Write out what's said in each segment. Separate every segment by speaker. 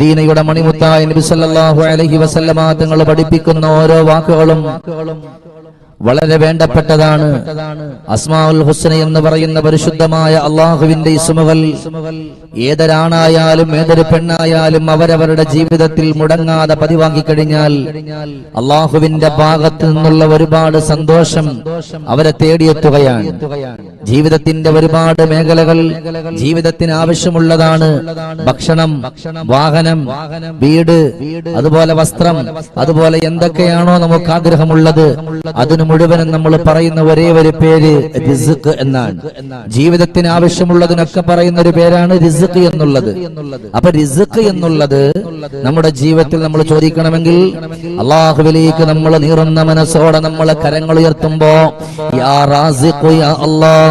Speaker 1: ദീനയുടെ മണിമുത്തായ നബി സല്ലല്ലാഹു അലൈഹി വസല്ലമ തങ്ങൾ പഠിപ്പിക്കുന്ന ഓരോ വാക്കുകളും വളരെ വേണ്ടപ്പെട്ടതാണ്. അസ്മാഉൽ ഹുസ്ന എന്ന് പറയുന്ന പരിശുദ്ധമായ അള്ളാഹുവിന്റെ ഇസ്മുകൾ ഏതൊരാണായാലും ഏതൊരു പെണ്ണായാലും അവരവരുടെ ജീവിതത്തിൽ മുടങ്ങാതെ പതിവാക്കി കഴിഞ്ഞാൽ അള്ളാഹുവിന്റെ ഭാഗത്തു നിന്നുള്ള ഒരുപാട് സന്തോഷം അവരെ തേടിയെത്തുകയാണ്. ജീവിതത്തിന്റെ ഒരുപാട് മേഖലകൾ ജീവിതത്തിന് ആവശ്യമുള്ളതാണ്. ഭക്ഷണം വാഹനം വീട് അതുപോലെ വസ്ത്രം അതുപോലെ എന്തൊക്കെയാണോ നമുക്ക് ആഗ്രഹമുള്ളത്. അതിനു മുഴുവനും നമ്മൾ പറയുന്ന ഒരേ ഒരു പേര് റിസ്ക് എന്നാണ്. ജീവിതത്തിന് ആവശ്യമുള്ളതിനൊക്കെ പറയുന്ന ഒരു പേരാണ് റിസുക്ക് എന്നുള്ളത്. അപ്പൊ റിസുക്ക് എന്നുള്ളത് നമ്മുടെ ജീവിതത്തിൽ നമ്മൾ ചോദിക്കണമെങ്കിൽ അള്ളാഹുവിലേക്ക് നമ്മൾ നീറുന്ന മനസ്സോടെ നമ്മൾ കരങ്ങൾ ഉയർത്തുമ്പോ യാ റാസിഖു യാ അല്ലാ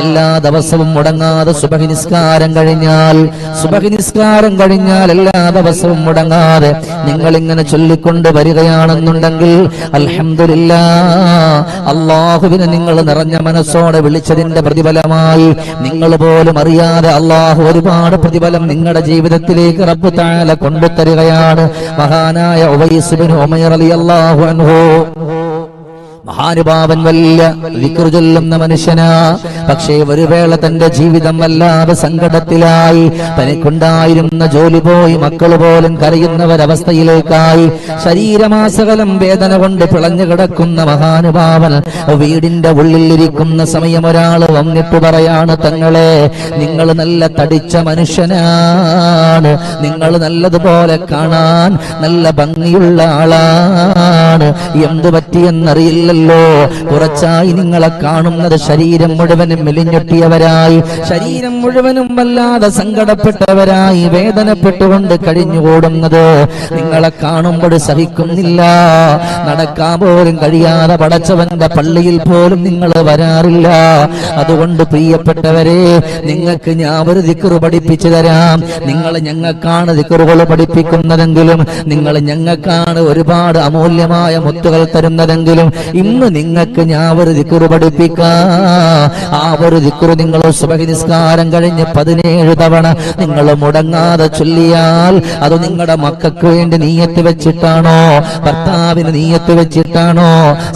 Speaker 1: എല്ലാ ദിവസവും മുടങ്ങാതെ സുബഹി നിസ്കാരം കഴിഞ്ഞാൽ സുബഹി നിസ്കാരം കഴിഞ്ഞാൽ എല്ലാ ദിവസവും മുടങ്ങാതെ നിങ്ങൾ ഇങ്ങനെ ചൊല്ലിക്കൊണ്ട് വരികയാണെന്നുണ്ടെങ്കിൽ അലഹമില്ല അള്ളാഹുവിനെ നിങ്ങൾ നിറഞ്ഞ മനസ്സോടെ വിളിച്ചതിന്റെ പ്രതിഫലമായി നിങ്ങൾ പോലും അറിയാതെ അള്ളാഹു ഒരുപാട് പ്രതിഫലം നിങ്ങളുടെ ജീവിതത്തിലേക്ക് റബ്ബു താല കൊണ്ടുതരികയാണ്. മഹാനായ ഉവൈസ് ബിൻ ഉമൈർ അള്ളാഹു അൻഹു. മഹാനുഭാവൻ വല്ല വിക്രു ചൊല്ലുന്ന മനുഷ്യനാ. പക്ഷേ ഒരു വേള തന്റെ ജീവിതം വല്ലാതെ സങ്കടത്തിലായി. തനിക്കുണ്ടായിരുന്ന ജോലി പോയി മക്കൾ പോലും കരയുന്നവരവസ്ഥയിലേക്കായി. ശരീരമാസകലം വേദന കൊണ്ട് പിളഞ്ഞു കിടക്കുന്ന മഹാനുഭാവൻ വീടിന്റെ ഉള്ളിലിരിക്കുന്ന സമയം ഒരാൾ വന്നിട്ട് പറയാണ് തങ്ങളെ നിങ്ങൾ നല്ല തടിച്ച മനുഷ്യനാണ്. നിങ്ങൾ നല്ലതുപോലെ കാണാൻ നല്ല ഭംഗിയുള്ള ആളാണ്. എന്തു പറ്റിയെന്നറിയില്ലല്ലോ കുറച്ചായി നിങ്ങളെ കാണുന്നത് ശരീരം മുഴുവനും മെലിഞ്ഞൊട്ടിയവരായി. ശരീരം മുഴുവനും വല്ലാതെ സങ്കടപ്പെട്ടവരായി വേദനപ്പെട്ടുകൊണ്ട് കഴിഞ്ഞുകൂടുന്നത് നിങ്ങളെ കാണുമ്പോൾ സഹിക്കുന്നില്ല നടക്കാൻ പോലും കഴിയാതെ പടച്ചവന്റെ പള്ളിയിൽ പോലും നിങ്ങൾ വരാറില്ല. അതുകൊണ്ട് പ്രിയപ്പെട്ടവരെ നിങ്ങൾക്ക് ഞാൻ ഒരു ദിക്കറ് പഠിപ്പിച്ചു തരാം. നിങ്ങൾ ഞങ്ങൾക്കാണ് ദിക്കറുകൾ പഠിപ്പിക്കുന്നതെങ്കിലും നിങ്ങൾ ഞങ്ങൾക്കാണ് ഒരുപാട് അമൂല്യമായ മുത്തുകൾ തരുന്നതെങ്കിലും ഇന്ന് നിങ്ങൾക്ക് ഞാൻ ഒരു ദിക്കറ് പഠിപ്പിക്കാം. ആ ഒരു ദിക്കറ് നിങ്ങൾ നിസ്കാരം കഴിഞ്ഞ് പതിനേഴ് തവണ നിങ്ങൾ മുടങ്ങാതെ ചൊല്ലിയാൽ അത് നിങ്ങളുടെ മക്കൾക്ക് വേണ്ടി നീയത്ത് വെച്ചിട്ടാണോ? ഭർത്താവിന് നീയത്ത് വെച്ചിട്ടാണോ?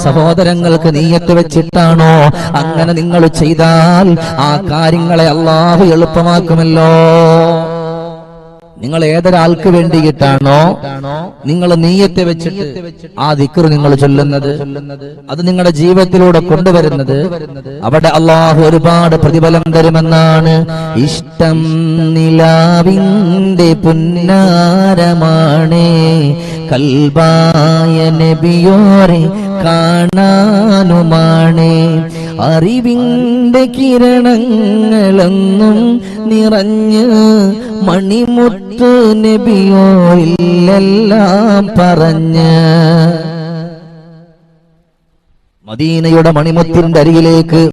Speaker 1: സഹോദരങ്ങൾക്ക് നീയത്ത് വെച്ചിട്ടാണോ? അങ്ങനെ നിങ്ങൾ ചെയ്താൽ ആ കാര്യങ്ങളെ അള്ളാഹു എളുപ്പമാക്കുമല്ലോ. നിങ്ങൾ ഏതൊരാൾക്ക് വേണ്ടിയിട്ടാണോ നിങ്ങൾ നീയത്തെ വെച്ചിട്ട് ആ ദിക്കർ നിങ്ങൾ ചൊല്ലുന്നത്. അത് നിങ്ങളുടെ ജീവിതത്തിലൂടെ കൊണ്ടുവരുന്നത്. അവിടെ അള്ളാഹു ഒരുപാട് പ്രതിഫലം തരുമെന്നാണ്. ഇഷ്ടം നിലാവിന്റെ പുന്നാരമാണേ. കൽബായ നബിയോരെ കാണാനുമാണേ. അറിവിന്റെ കിരണങ്ങളെന്നും നിറഞ്ഞ് മണിമുട്ട് നബിയോ ഇല്ലെല്ലാം പറഞ്ഞ് മദീനയുടെ മണിമുത്തിന്റെ അരികിലേക്ക്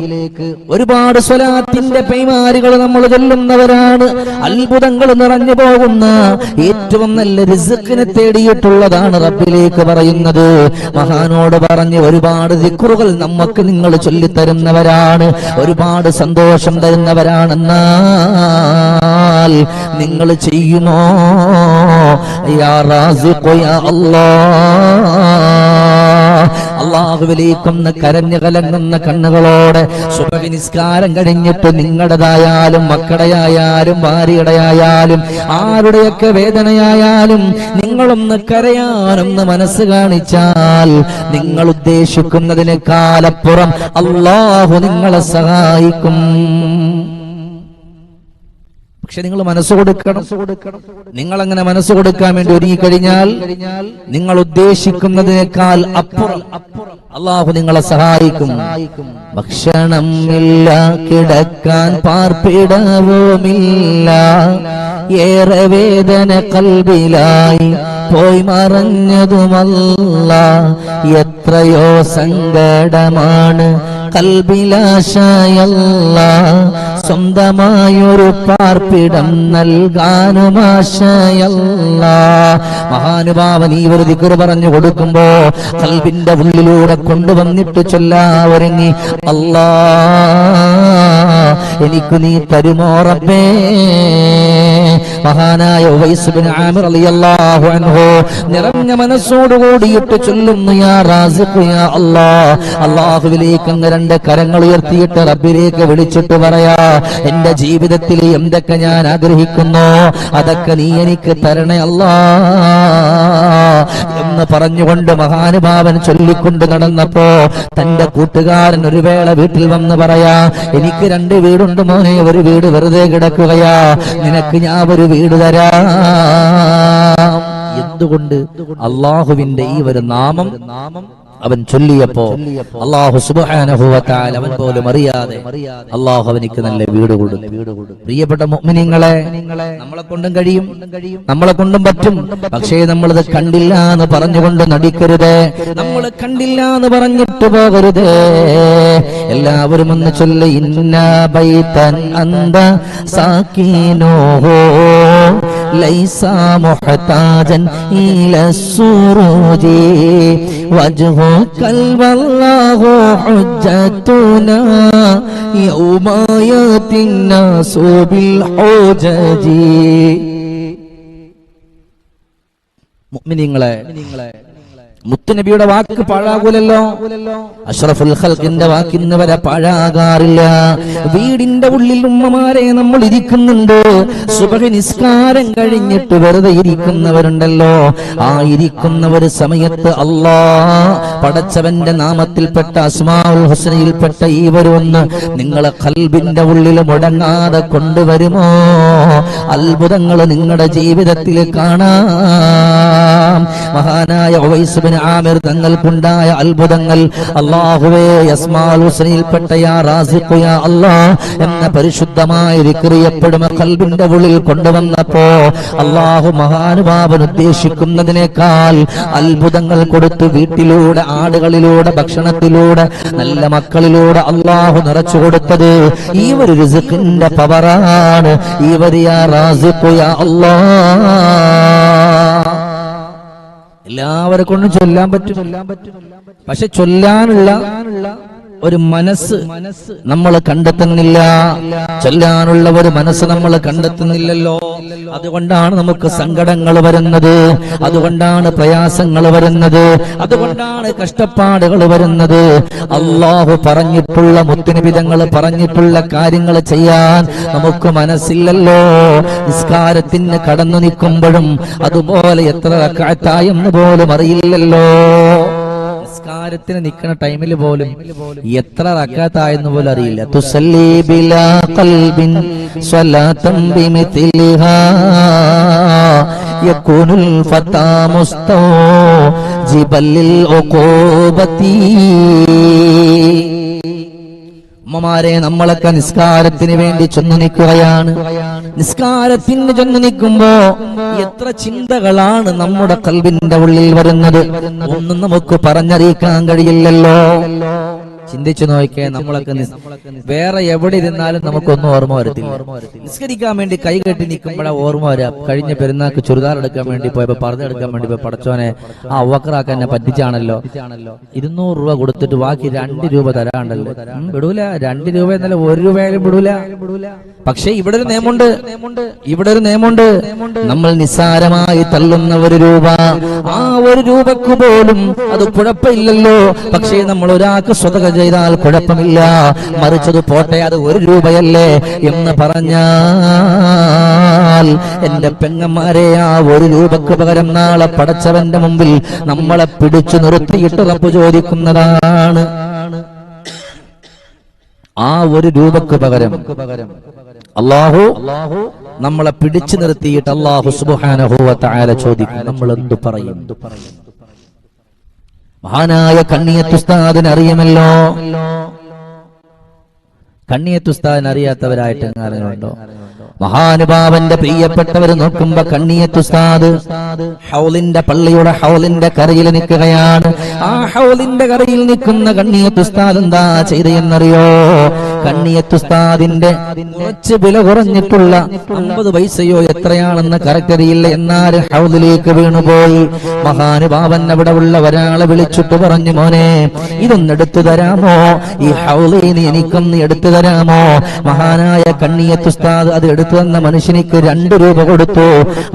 Speaker 1: ഒരുപാട് സ്വലാത്തിന്റെ പൈമാരികൾ നമ്മൾ ചൊല്ലുന്നവരാണ്. അത്ഭുതങ്ങൾ നിറഞ്ഞു പോകുന്ന ഏറ്റവും നല്ല റിസുക്കിനെ തേടിയിട്ടുള്ളതാണ് റബ്ബിലേക്ക് പറയുന്നത്. മഹാനോട് പറഞ്ഞ് ഒരുപാട് ദിക്റുകൾ നമുക്ക് നിങ്ങൾ ചൊല്ലിത്തരുന്നവരാണ്. ഒരുപാട് സന്തോഷം തരുന്നവരാണെന്നാൽ നിങ്ങൾ ചെയ്യുമോ? യാ റാസിഖു യാ അല്ലാഹ്. അള്ളാഹുവിലേക്കൊന്ന് കരഞ്ഞു കലങ്ങുന്ന കണ്ണുകളോടെ സുബഹി നിസ്കാരം കഴിഞ്ഞിട്ട് നിങ്ങളുടേതായാലും മക്കളുടെയായാലും ഭാര്യയുടെയായാലും ആരുടെയൊക്കെ വേദനയായാലും നിങ്ങളൊന്ന് കരയാനൊന്ന് മനസ്സ് കാണിച്ചാൽ നിങ്ങൾ ഉദ്ദേശിക്കുന്നതിന് കാലപ്പുറം അള്ളാഹു നിങ്ങളെ സഹായിക്കും. പക്ഷെ നിങ്ങൾ മനസ്സ് കൊടുക്കണം. നിങ്ങൾ അങ്ങനെ മനസ്സ് കൊടുക്കാൻ വേണ്ടി ഒരുങ്ങിക്കഴിഞ്ഞാൽ നിങ്ങൾ ഉദ്ദേശിക്കുന്നതിനേക്കാൾ അപ്പുറം അള്ളാഹു നിങ്ങളെ സഹായിക്കും. ഭക്ഷണം ഇല്ല കിടക്കാൻ പാർപ്പിടവുമില്ല ഏറെ വേദന കൽബിലായി പോയി മറഞ്ഞതുമല്ല. എത്രയോ സങ്കടമാണ് കൽബിലാശയല്ല. സ്വന്തമായൊരു പാർപ്പിടം നൽകാനുമാശയല്ല മഹാനുഭാവൻ ഈ ഒരു ദിക്കറ് പറഞ്ഞു കൊടുക്കുമ്പോ കൽബിന്റെ ഉള്ളിലൂടെ കൊണ്ടുവന്നിട്ട് ചൊല്ലാ ഒരുങ്ങി അല്ലാ എനിക്ക് നീ തരുമോ റബ്ബേ? മഹാനായ നിറഞ്ഞ മനസ്സോടുകൂടിയിട്ട് ചൊല്ലുന്നു യാ റാസിഖ് യാ അല്ലാ അല്ലാഹുവിലേക്ക് അങ്ങ് രണ്ട് കരങ്ങൾ ഉയർത്തിയിട്ട് റബ്ബിലേക്ക് വിളിച്ചിട്ട് പറയാ എന്റെ ജീവിതത്തിൽ എന്തൊക്കെ ഞാൻ ആഗ്രഹിക്കുന്നു അതൊക്കെ നീ എനിക്ക് തരണേ അല്ലാ. എന്ന് പറഞ്ഞുകൊണ്ട് മഹാനുഭാവൻ ചൊല്ലിക്കൊണ്ട് നടന്നപ്പോ തന്റെ കൂട്ടുകാരൻ ഒരു വേള വീട്ടിൽ വന്ന് പറയാ എനിക്ക് രണ്ട് വീടുണ്ട് മോനെ ഒരു വീട് വെറുതെ കിടക്കുകയാ നിനക്ക് ഞാൻ ഒരു വീട് എന്തുകൊണ്ട്? അള്ളാഹുവിന്റെ ഈ ഒരു നാമം നാമം അവൻ ചൊല്ലിയപ്പോ അള്ളാഹു സുബാനഹുവത്താൽ അവൻ പോലും അറിയാതെ അള്ളാഹു അവനിക്ക് നല്ല വീട് കൊടുത്തു. പ്രിയപ്പെട്ട മുഅ്മിനീങ്ങളെ നമ്മളെ കൊണ്ടും കഴിയും നമ്മളെ കൊണ്ടും പറ്റും. പക്ഷേ നമ്മളത് കണ്ടില്ല എന്ന് പറഞ്ഞുകൊണ്ട് നടിക്കരുത്. നമ്മൾ കണ്ടില്ല എന്ന് പറഞ്ഞിട്ട് പോകരുത്. എല്ലാവരും ഒന്ന് ചൊല്ലി ഇന്ന ليس محتاجا إلى السروج وجهك والله حجتنا يوم يأتي الناس بالحجج مؤمنين لك മുത്തുനബിയുടെ വാക്ക് പാഴാകൂലല്ലോ? അഷ്റഫുൽ ഖൽഖിന്റെ വാക്കിന്ന് വരെ പാഴാകാറില്ല. വീടിന്റെ ഉള്ളിൽ ഉമ്മമാരെ നമ്മൾ ഇരിക്കുന്നുണ്ട്. സുബഹ നിസ്കാരം കഴിഞ്ഞിട്ട് വെറുതെ ഇരിക്കുന്നവരുണ്ടല്ലോ. ആ ഇരിക്കുന്ന ഒരു സമയത്ത് അല്ലാ പടച്ചവന്റെ നാമത്തിൽപ്പെട്ട അസ്മാഉൽ ഹുസ്നയിൽപ്പെട്ട വരുമെന്ന് നിങ്ങളെ കൽബിന്റെ ഉള്ളിൽ മുടങ്ങാതെ കൊണ്ടുവരുമോ? അത്ഭുതങ്ങൾ നിങ്ങളുടെ ജീവിതത്തിൽ കാണാം. മഹാനായ ഉവൈസ് ബിൻ ആമിർ തങ്ങൾക്കുണ്ടായ അത്ഭുതങ്ങൾ. അള്ളാഹുവേ യസ്മാൽ ഹുസ്നയിൽപ്പെട്ട യാ റാസിഖു യാ അല്ലാഹ് എന്ന പരിശുദ്ധമായ വിക്രിയപ്പെടുന്ന കൽബിന്റെ ഉള്ളിൽ കൊണ്ടുവന്നപ്പോ അള്ളാഹു മഹാനുഭാവൻ ഉദ്ദേശിക്കുന്നതിനേക്കാൾ അത്ഭുതങ്ങൾ കൊടുത്തു വീട്ടിലൂടെ ആടുകളിലൂടെ ഭക്ഷണത്തിലൂടെ നല്ല മക്കളിലൂടെ അള്ളാഹു നിറച്ചു കൊടുത്തത് ഈ ഒരു രിസുക്കിന്റെ പവറാണ്. ഈ വരിയ റാസിഖു യാ അല്ലാഹ്. എല്ലാവരെ കൊണ്ടും ചൊല്ലാൻ പറ്റും. പക്ഷെ ചൊല്ലാനുള്ള ഒരു മനസ്സ് നമ്മൾ കണ്ടെത്തുന്നില്ല. ചൊല്ലാനുള്ള ഒരു മനസ്സ് നമ്മൾ കണ്ടെത്തുന്നില്ലല്ലോ. അതുകൊണ്ടാണ് നമുക്ക് സങ്കടങ്ങൾ വരുന്നത്. അതുകൊണ്ടാണ് പ്രയാസങ്ങൾ വരുന്നത്. അതുകൊണ്ടാണ് കഷ്ടപ്പാടുകൾ വരുന്നത്. അള്ളാഹു പറഞ്ഞിട്ടുള്ള മുത്തിനിബിതങ്ങൾ പറഞ്ഞിട്ടുള്ള കാര്യങ്ങൾ ചെയ്യാൻ നമുക്ക് മനസ്സില്ലല്ലോ. നിസ്കാരത്തിന് കടന്നു നിൽക്കുമ്പോഴും അതുപോലെ എത്ര കാറ്റായെന്ന് പോലും അറിയില്ലല്ലോ. നിസ്കാരത്തിന് നിൽക്കുന്ന ടൈമിൽ പോലും എത്ര റക്കാത്തായെന്ന് പോലും അറിയില്ല. തുസല്ലി ബിലാ ഖൽബിൻ സ്വലാത്തം ഉമ്മമാരെ നമ്മളൊക്കെ നിസ്കാരത്തിന് വേണ്ടി ചെന്നു നിൽക്കുകയാണ്. നിസ്കാരത്തിന് ചെന്നു നിൽക്കുമ്പോ എത്ര ചിന്തകളാണ് നമ്മുടെ കൽവിന്റെ ഉള്ളിൽ വരുന്നത്? ഒന്നും നമുക്ക് പറഞ്ഞറിയിക്കാൻ കഴിയില്ലല്ലോ. ചിന്തിച്ചു നോക്കിയേ നമ്മളൊക്കെ വേറെ എവിടെ ഇരുന്നാലും നമുക്കൊന്നും ഓർമ്മ വരത്തില്ല. നിസ്കരിക്കാൻ വേണ്ടി കൈ കെട്ടി നിൽക്കുമ്പോഴാ ഓർമ്മ വരാം. കഴിഞ്ഞ പെരുന്നാൾക്ക് ചുരിദാർ എടുക്കാൻ വേണ്ടി പോയപ്പോ പറഞ്ഞെടുക്കാൻ വേണ്ടി പോയി പടച്ചോനെ ആ അവക്കറാക്കാൻ എന്നെ പറ്റിച്ചാണല്ലോ. ഇരുന്നൂറ് രൂപ കൊടുത്തിട്ട് ബാക്കി രണ്ട് രൂപ തരാണ്ടല്ലോ. വിടൂല. രണ്ട് രൂപ എന്നല്ല ഒരു രൂപയായാലും വിടൂല. പക്ഷെ ഇവിടെ ഒരു നിയമമുണ്ട്. ഇവിടെ ഒരു നിയമമുണ്ട്. നമ്മൾ നിസ്സാരമായി തള്ളുന്ന ഒരു രൂപ. ആ ഒരു രൂപക്ക് പോലും അത് കുഴപ്പമില്ലല്ലോ. പക്ഷേ നമ്മൾ ഒരാൾക്ക് സ്വതക ചെയ്താൽ കുഴപ്പമില്ല. മറിച്ചത് പോട്ടെ അത് ഒരു രൂപയല്ലേ എന്ന് പറഞ്ഞാൽ എന്റെ പെങ്ങന്മാരെ ആ ഒരു രൂപക്ക് പകരം നാളെ പടച്ചവന്റെ മുമ്പിൽ നമ്മളെ പിടിച്ചു നിർത്തിയിട്ട് റബ്ബ് ചോദിക്കുന്നതാണ്. ആ ഒരു രൂപക്ക് പകരം അള്ളാഹു നമ്മളെ പിടിച്ചു നിർത്തിയിട്ട് അള്ളാഹു സുബാനഹുവ താര ചോദിക്കും. നമ്മൾ എന്തു പറയും? മഹാനായ കണ്ണിയത്തുസ്താദിന് അറിയുമല്ലോ കണ്ണിയത്തുസ്താദിന് അറിയാത്തവരായിട്ട് ഉണ്ടോ മഹാനുഭാവന്റെ പ്രിയപ്പെട്ടവർ നോക്കുമ്പോ കണ്ണിയത്തുസ്താദ് ഹൗലിന്റെ പള്ളിയുടെ ഹൗലിന്റെ കരയിൽ നിൽക്കുകയാണ്. ആ ഹൗലിന്റെ കരയിൽ നിൽക്കുന്ന കണ്ണിയത്തുസ്താദ് എന്താ ചെയ്തെന്നറിയോ കണ്ണിയത്തുസ്താദിന്റെ കുറച്ച് വില കുറഞ്ഞിട്ടുള്ള അമ്പത് പൈസയോ എത്രയാണെന്ന് കറക്റ്ററിയില്ല. എന്നാൽ ഹൗലിലേക്ക് വീണുപോയി. മഹാനുഭാവൻ അവിടെ ഉള്ള ഒരാളെ വിളിച്ചിട്ട് പറഞ്ഞു മോനെ ഇതൊന്ന് എടുത്തു തരാമോ? ഈ ഹൗലിന് എനിക്കൊന്ന് എടുത്തു തരാമോ? മഹാനായ കണ്ണിയത്തുസ്താദ് അത് എടുത്തു വന്ന മനുഷ്യനിക്ക് രണ്ട് രൂപ കൊടുത്തു.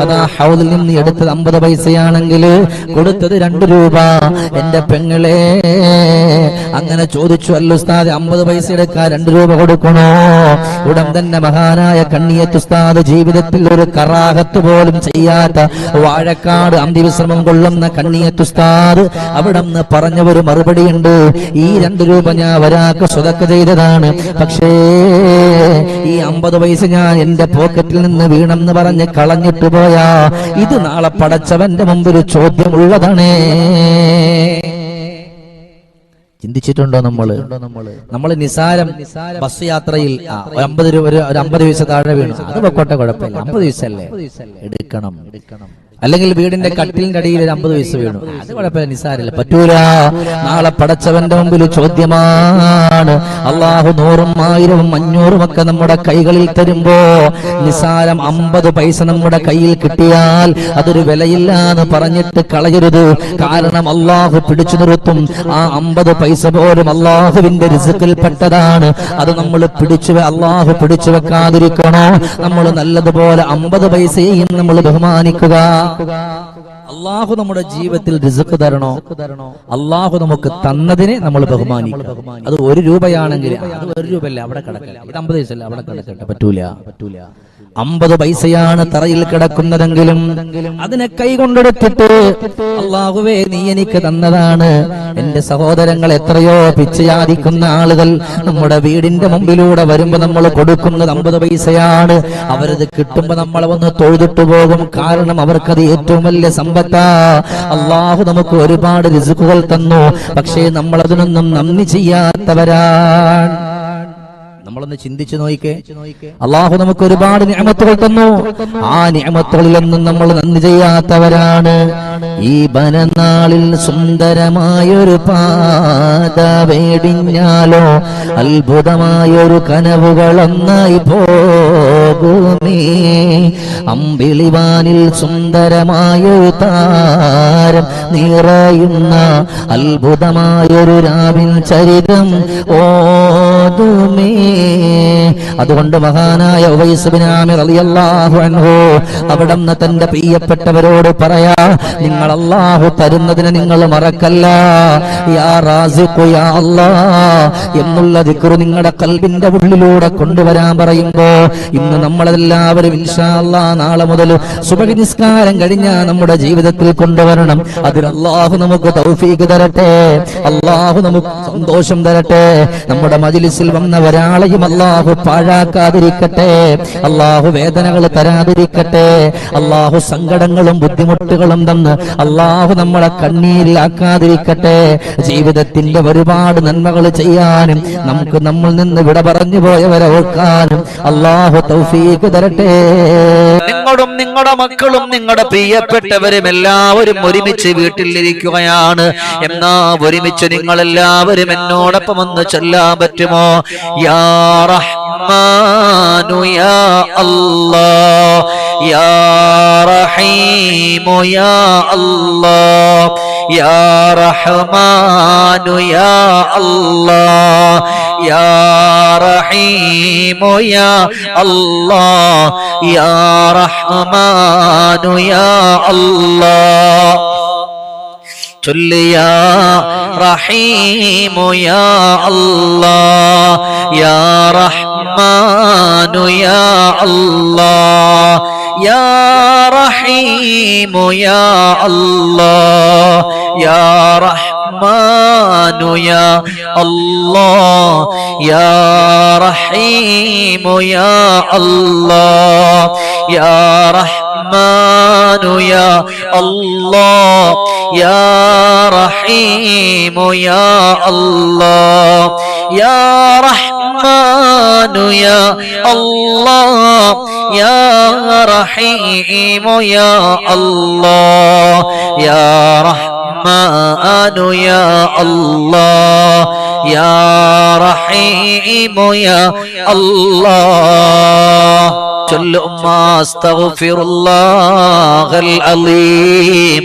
Speaker 1: അതാ ഹൗദിൽ നിന്ന് എടുത്തത് അമ്പത് പൈസയാണെങ്കിൽ കൊടുത്തത് രണ്ട് രൂപ. എന്റെ പെങ്ങളെ അങ്ങനെ ചോദിച്ചു അല്ല ഉസ്താദ് അമ്പത് പൈസ എടുക്കാൻ രണ്ട് രൂപ കൊടുക്കണോ? ഉടൻ തന്നെ മഹാനായ കണ്ണിയത്തുസ്താദ് ജീവിതത്തിൽ ഒരു കറാഹത്ത് പോലും ചെയ്യാത്ത വാഴക്കാട് അന്തിവിശ്രമം കൊള്ളുന്ന കണ്ണിയത്തുസ്താദ് അവിടെ നിന്ന് പറഞ്ഞ ഒരു മറുപടിയുണ്ട്. ഈ രണ്ട് രൂപ ഞാൻ ഒരാൾക്ക് സ്വതക്ക ചെയ്തതാണ്. പക്ഷേ ഈ അമ്പത് പൈസ ഞാൻ എന്റെ പോക്കറ്റിൽ നിന്ന് വീണെന്ന് പറഞ്ഞ് കളഞ്ഞിട്ട് പോയാ ഇത് നാളെ പടച്ചവന്റെ മുമ്പിൽ ചോദ്യമുള്ളതാണേ. ചിന്തിച്ചിട്ടുണ്ടോ നമ്മൾ? നമ്മൾ നിസാരം ബസ് യാത്രയിൽ അമ്പത് രൂപ ഒരു അമ്പത് പൈസ താഴെ വീണു. അത് പൊക്കോട്ടെ കുഴപ്പമില്ല. അമ്പത് പൈസ അല്ലേ? എടുക്കണം. അല്ലെങ്കിൽ വീടിന്റെ കട്ടിലിന്റെ അടിയിൽ ഒരു അമ്പത് വയസ്സ് വീണു. അത് കുഴപ്പമില്ല നിസാരില്ല പറ്റൂല. നാളെ പടച്ചവന്റെ മുമ്പിൽ ചോദ്യമാണ്. അള്ളാഹു നൂറും ആയിരവും അഞ്ഞൂറും ഒക്കെ നമ്മുടെ കൈകളിൽ തരുമ്പോ നിസാരം അമ്പത് പൈസ നമ്മുടെ കയ്യിൽ കിട്ടിയാൽ അതൊരു വിലയില്ല എന്ന് പറഞ്ഞിട്ട് കളയരുത്. കാരണം അള്ളാഹു പിടിച്ചു നിർത്തും. ആ അമ്പത് പൈസ പോലും അള്ളാഹുവിന്റെ റിസുക്കിൽപ്പെട്ടതാണ് അത് നമ്മൾ പിടിച്ചു അള്ളാഹു പിടിച്ചു വെക്കാതിരിക്കണോ? നമ്മൾ നല്ലതുപോലെ അമ്പത് പൈസയെയും നമ്മൾ ബഹുമാനിക്കുക. അള്ളാഹു നമ്മുടെ ജീവിതത്തിൽ റിസുക്ക് തരണോ? അള്ളാഹു നമുക്ക് തന്നതിനെ നമ്മൾ ബഹുമാനിക്കും. അത് ഒരു രൂപയാണെങ്കിൽ അത് ഒരു രൂപയല്ല അവിടെ കിടക്കില്ല അമ്പത് ദിവസമല്ല അവിടെ കിടക്കട്ടെ പറ്റൂല പറ്റൂല. അമ്പത് പൈസയാണ് തറയിൽ കിടക്കുന്നതെങ്കിലും അതിനെ കൈകൊണ്ടെടുത്തിട്ട് അള്ളാഹുവേ നീ എനിക്ക് തന്നതാണ്. എന്റെ സഹോദരങ്ങൾ എത്രയോ പിച്ചയാദിക്കുന്ന ആളുകൾ നമ്മുടെ വീടിന്റെ മുമ്പിലൂടെ വരുമ്പോ നമ്മൾ കൊടുക്കുന്നത് അമ്പത് പൈസയാണ്. അവരത് കിട്ടുമ്പോ നമ്മളെ ഒന്ന് തൊഴുതിട്ടു പോകും. കാരണം അവർക്കത് ഏറ്റവും വലിയ സമ്പത്താ. അള്ളാഹു നമുക്ക് ഒരുപാട് റിസുക്കുകൾ തന്നു. പക്ഷേ നമ്മൾ അതിനൊന്നും നന്ദി ചെയ്യാത്തവരാണ് നമ്മളൊന്ന് ചിന്തിച്ചു നോക്കിക്കേ അള്ളാഹു നമുക്ക് ഒരുപാട് നിയമത്തുകൾ തന്നു. ആ നിയമത്തുകളിലൊന്നും നമ്മൾ നന്ദി ചെയ്യാത്തവരാണ്. ഈ ബനനാളിൽ സുന്ദരമായൊരു പാത വേടിഞ്ഞാലോ അത്ഭുതമായൊരു കനവുകളൊന്നായി പോകുമേ. അമ്പിളിവാനിൽ സുന്ദരമായൊരു താരം നിറയുന്ന അത്ഭുതമായൊരു രാവിൽ ചരിതം ഓതുമേ. അതുകൊണ്ട് മഹാനായ ഉവൈസുബിനാമി റളിയല്ലാഹു അൻഹു അവിടുന്ന് തന്റെ പ്രിയപ്പെട്ടവരോട് പറയാ നിങ്ങൾ അള്ളാഹു തരുന്നതിന് നിങ്ങൾ മറക്കല്ല. യാ റാസിഖു യാ അല്ലാ എന്നുള്ള ദിക്ർ നിങ്ങളുടെ കൽബിന്റെ ഉള്ളിലൂടെ കൊണ്ടുവരാൻ പറയുമ്പോ ഇന്ന് നമ്മളെല്ലാവരും ഇൻഷാ അല്ലാ നാളെ മുതൽ സുബഹി നിസ്കാരം നമ്മുടെ ജീവിതത്തിൽ കൊണ്ടുവരണം. അതിൽ അള്ളാഹു നമുക്ക് തൗഫീഖ് തരട്ടെ. അള്ളാഹു നമുക്ക് സന്തോഷം തരട്ടെ. നമ്മുടെ മജിലിസിൽ വന്ന ഒരാളെയും അള്ളാഹു പാഴാക്കാതിരിക്കട്ടെ. അള്ളാഹു വേദനകൾ തരാതിരിക്കട്ടെ. അള്ളാഹു സങ്കടങ്ങളും ബുദ്ധിമുട്ടുകളും തന്ന് അള്ളാഹു നമ്മളെ കണ്ണീരിലാക്കാതിരിക്കട്ടെ. ജീവിതത്തിന്റെ ഒരുപാട് നന്മകൾ ചെയ്യാനും നമുക്ക് നമ്മൾ നിന്ന് വിട പറഞ്ഞു പോയവരെ ഓർക്കാനും അള്ളാഹു തൗഫീഖ് തരട്ടെ.
Speaker 2: നിങ്ങളും നിങ്ങളുടെ മക്കളും നിങ്ങളുടെ പ്രിയപ്പെട്ടവരും എല്ലാവരും ഒരുമിച്ച് വീട്ടിലിരിക്കുകയാണ്. എന്നാ ഒരുമിച്ച് നിങ്ങൾ എല്ലാവരും എന്നോടൊപ്പം ഒന്ന് ചൊല്ലാൻ പറ്റുമോ? യാ യാ യാ യാ യാ യാ അല്ലാ യാ റഹീമു യാ അല്ലാ യാ റഹ്മാനു യാ അല്ലാ ചൊല്ല് യാ റഹീമു യാ അല്ലാ യാ റഹ്മാനു യാ അല്ലാ യാ റഹീമു യാ അല്ലാ യാ الرحمن يا الله يا رحيم يا الله يا رحمن يا الله يا رحيم يا الله يا رحمن يا الله يا رحيم يا الله يا رحمن رحمن يا الله يا رحيم يا الله. كل ما استغفر الله العليم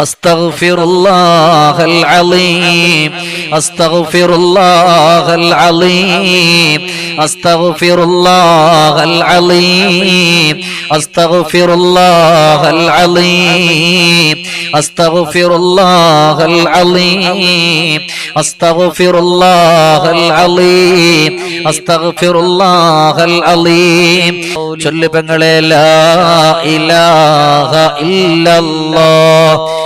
Speaker 2: أستغفر الله العظيم أستغفر الله العظيم أستغفر الله العظيم أستغفر الله العظيم ചൊല്ലു പെങ്ങളെ ലാ ഇലാഹ ഇല്ലല്ലാഹ്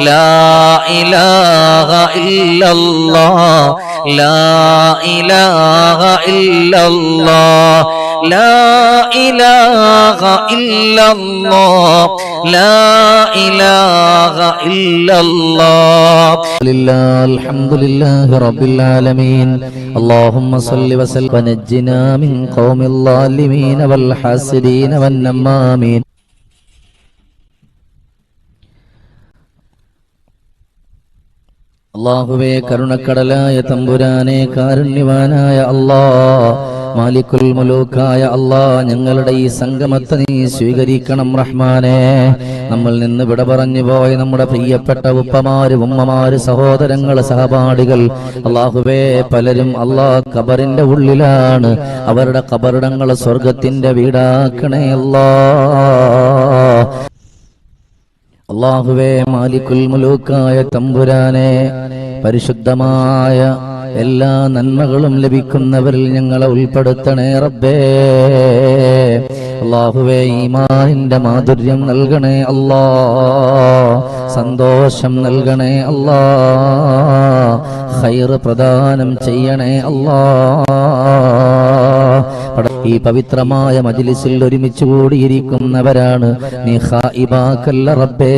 Speaker 2: لا إله إلا الله لا إله إلا الله لا إله إلا الله لا إله إلا الله
Speaker 1: لله الحمد لله رب العالمين. اللهم صل وسلم. ونجنا من قوم الظالمين والحاسدين والنمامين. അള്ളാഹുവേ കരുണക്കടലായ തമ്പുരാനെ കാരുണ്യവാനായ അള്ളാ മാലിക്കുൽ മുലൂക്കായ അള്ളാ ഞങ്ങളുടെ ഈ സംഗമത്തെ നീ സ്വീകരിക്കണം റഹ്മാനെ. നമ്മൾ നിന്ന് വിട പറഞ്ഞു പോയ നമ്മുടെ പ്രിയപ്പെട്ട ഉപ്പമാര് ഉമ്മമാര് സഹോദരങ്ങൾ സഹപാഠികൾ അള്ളാഹുവേ പലരും അള്ളാ കബറിന്റെ ഉള്ളിലാണ്. അവരുടെ കബറിടങ്ങൾ സ്വർഗത്തിന്റെ വീടാക്കണേ അല്ലാ. അള്ളാഹുവേ മാലിക്കുൽ മുലൂക്കായ തമ്പുരാനെ പരിശുദ്ധമായ എല്ലാ നന്മകളും ലഭിക്കുന്നവരിൽ ഞങ്ങളെ ഉൾപ്പെടുത്തണേ റബ്ബേ. അള്ളാഹുവേ ഈമാനിന്റെ മാധുര്യം നൽകണേ അല്ലാ സന്തോഷം നൽകണേ അല്ലാ ഖൈർ പ്രദാനം ചെയ്യണേ അല്ലാ. ഈ പവിത്രമായ മജിലിസിൽ ഒരുമിച്ച് കൂടിയിരിക്കുന്നവരാണ്. നീ ഹായിബാക്കല്ല റബ്ബേ.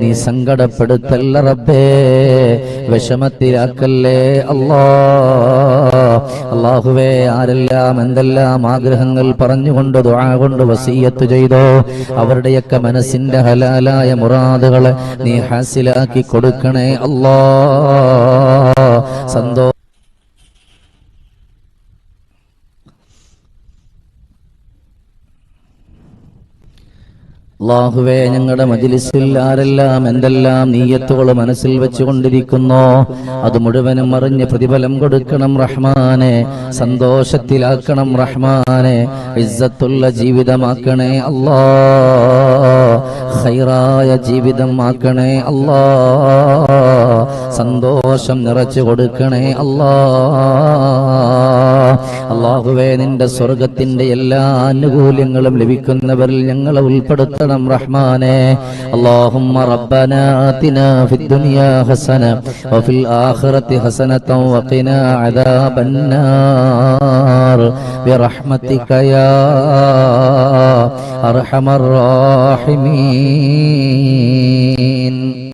Speaker 1: നീ സങ്കടപ്പെടുത്തല്ല റബ്ബേ. വിഷമത്തിലാക്കല്ലേ അല്ലാ. അള്ളാഹുവേ ആരെല്ലാം എന്തെല്ലാം ആഗ്രഹങ്ങൾ പറഞ്ഞുകൊണ്ട് ദുആ കൊണ്ട് വസീയത്ത് ചെയ്തോ അവരുടെയൊക്കെ മനസ്സിന്റെ ഹലാലായ മുറാദുകളെ നീ ഹാസിലാക്കി കൊടുക്കണേ അല്ലാ. സന്തോഷം അള്ളാഹുവേ ഞങ്ങളുടെ മജിലിസിൽ ആരെല്ലാം എന്തെല്ലാം നീയത്തുകൾ മനസ്സിൽ വെച്ചുകൊണ്ടിരിക്കുന്നു അത് മുഴുവനും അറിഞ്ഞ് പ്രതിഫലം കൊടുക്കണം റഹ്മാനെ സന്തോഷത്തിലാക്കണം റഹ്മാനെ ഇസ്സത്തുള്ള ജീവിതമാക്കണേ അല്ലാ ഖൈറായ ജീവിതം ആക്കണേ അല്ലാ സന്തോഷം നിറച്ചു കൊടുക്കണേ അല്ലാ. അള്ളാഹുവേ നിന്റെ സ്വർഗത്തിന്റെ എല്ലാ ആനുകൂല്യങ്ങളും ലഭിക്കുന്നവരിൽ ഞങ്ങളെ ഉൾപ്പെടുത്തണം റഹ്മാനെ. അള്ളാഹുമ്മ റബ്ബന ഹസന വഫിൽ ആഖിറതി ഹസനത ബിറഹ്മതിക യാ അർഹമർ